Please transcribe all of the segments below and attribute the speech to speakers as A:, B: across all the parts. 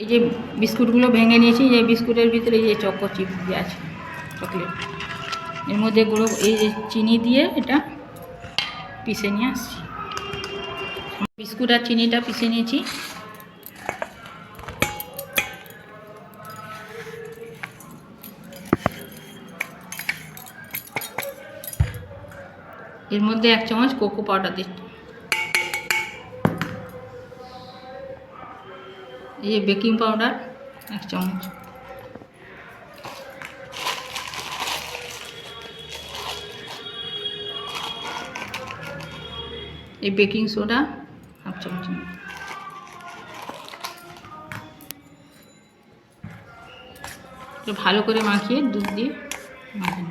A: এই যে বিস্কুটগুলো ভেঙে নিয়েছি, এই বিস্কুটের ভিতরে এই যে চকো চিপ দিয়ে আছে চকলেট এর মধ্যে গুঁড়ো, এই যে চিনি দিয়ে এটা পিষে নিয়ে আসছি। বিস্কুট আর চিনিটা পিষে নিয়েছি। এর মধ্যে এক চামচ কোকো পাউডার দিচ্ছি। এই যে বেকিং পাউডার, এক চামচ। এই বেকিং সোডা, হাফ চামচ। ভালো করে মাখিয়ে দুধ দিয়ে মাখিয়ে।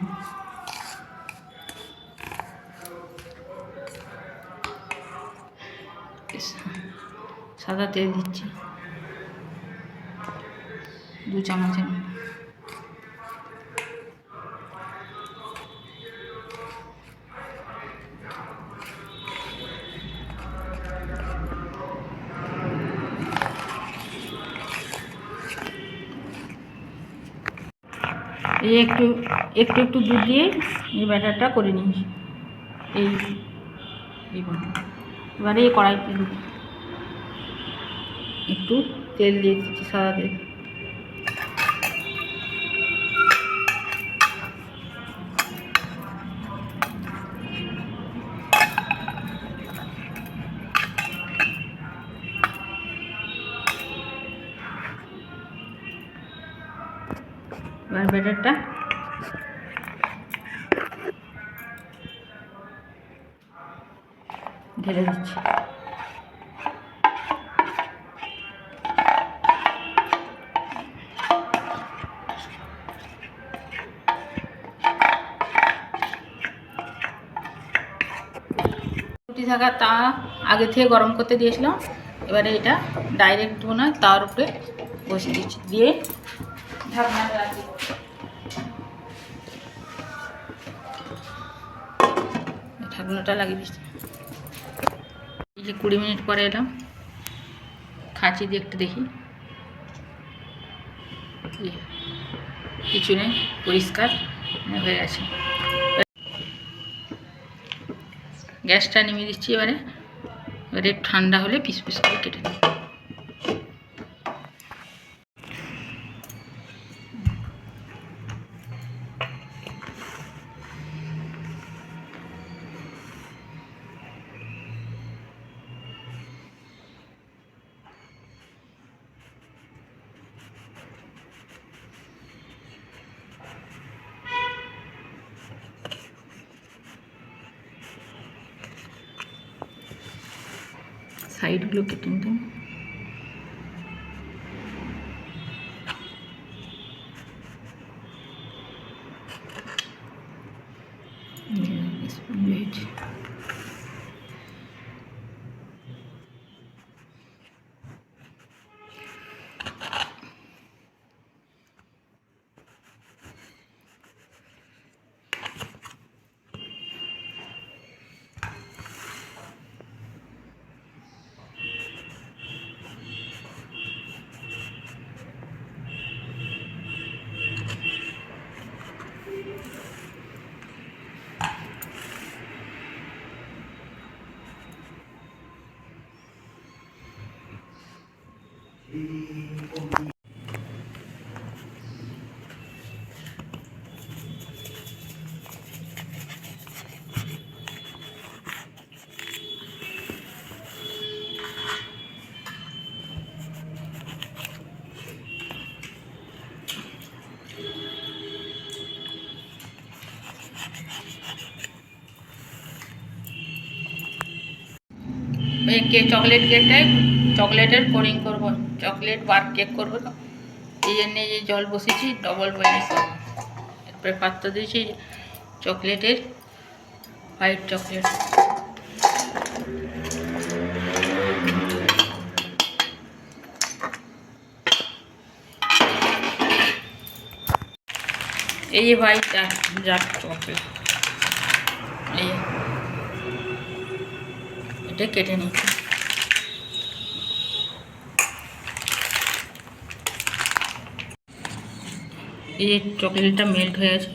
A: সাদা তেল দিচ্ছি। দু চামচের। এই একটু একটু একটু দুধ দিয়ে এই ব্যাটারটা করে নিয়েছি এই এবারে এই কড়াইতে একটু তেল দিয়ে দিচ্ছি সাদা তেল। এবার ব্যাটারটা। ঢেলে দিচ্ছি। রুটি থাকা তা আগে থেকে গরম করতে দিয়েছিলাম। এবারে এটা ডাইরেক্ট না তার উপরে বসিয়ে দিচ্ছি। দিয়ে ঢাকনাটা রাখি ঢাকনাটা লাগিয়ে দিচ্ছি এই যে কুড়ি মিনিট পরে এলাম। খাঁচি দিয়ে একটু দেখি। কিছু নেই, পরিষ্কার হয়ে গেছে। গ্যাসটা নেমে দিচ্ছি এবারে। এবারে ঠান্ডা হলে পিস পিস করে কেটে নেব। সাইডগুলো কেটে নিতাম এই চকলেট কেকটাই চকলেটের কোডিং করব। চকলেট, বার কেক করব তো। এই জন্য যে জল বসেছি ডবল বয়েল এরপরে পাত্র দিয়েছি চকলেটের হোয়াইট চকলেট। এই হোয়াইট ডার্ক চকলেট এই এটা কেটে নিচ্ছি। এই যে চকলেটটা মেল্ট হয়ে গেছে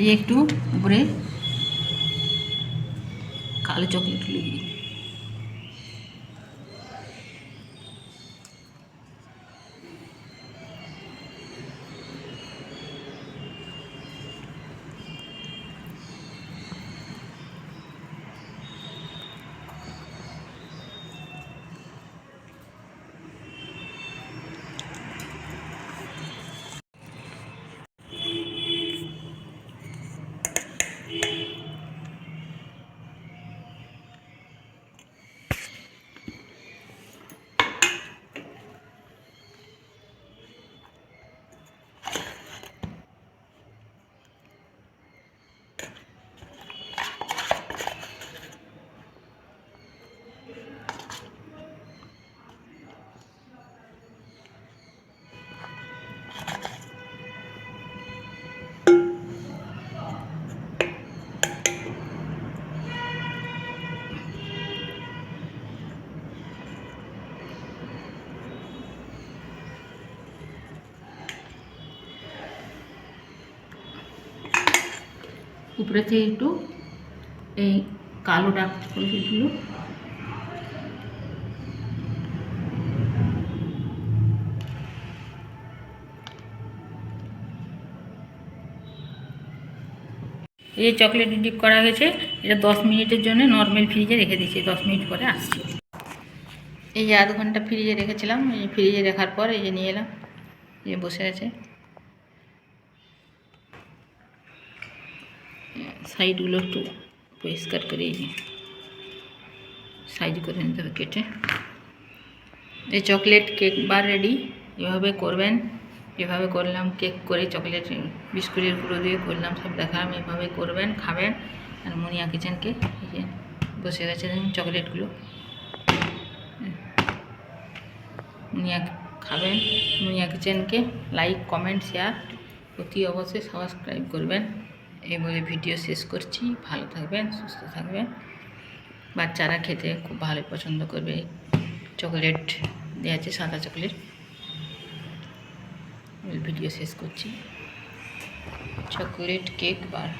A: এই একটু উপরে কালো চকলেট লিখি উপরে থেকে একটু এই কালো ডাক চকলেটগুলো এই চকলেট ডিপ করা হয়েছে, এটা দশ মিনিটের জন্য নর্মাল ফ্রিজে রেখে দিয়েছি, দশ মিনিট পরে আসছি। এই যে আধ ঘণ্টা ফ্রিজে রেখেছিলাম, এই ফ্রিজে রাখার পর এই যে নিয়ে এলাম, এই বসে আছে। সাইডগুলো একটু পরিষ্কার করে যে সাইজ করে নিতে হবে কেটে। এই চকলেট কেক বার রেডি, এভাবে করবেন, এভাবে করলাম, কেক করে চকলেট, বিস্কুটের গুঁড়ো দিয়ে করলাম, সব দেখালাম, এভাবে করবেন, খাবেন। আর মুনিয়া কিচেনকে বসে গেছে চকলেটগুলো। মুনিয়া খাবেন, মুনিয়া কিচেনকে লাইক কমেন্ট শেয়ার অতি অবশ্যই সাবস্ক্রাইব করবেন। এই বলে ভিডিও শেষ করছি। ভালো থাকবেন, সুস্থ থাকবেন। বাচ্চারা খেতে খুব ভালো পছন্দ করবে। চকলেট দেওয়া আছে, সাদা চকলেট। ভিডিও শেষ করছি। Chocolate cake bar.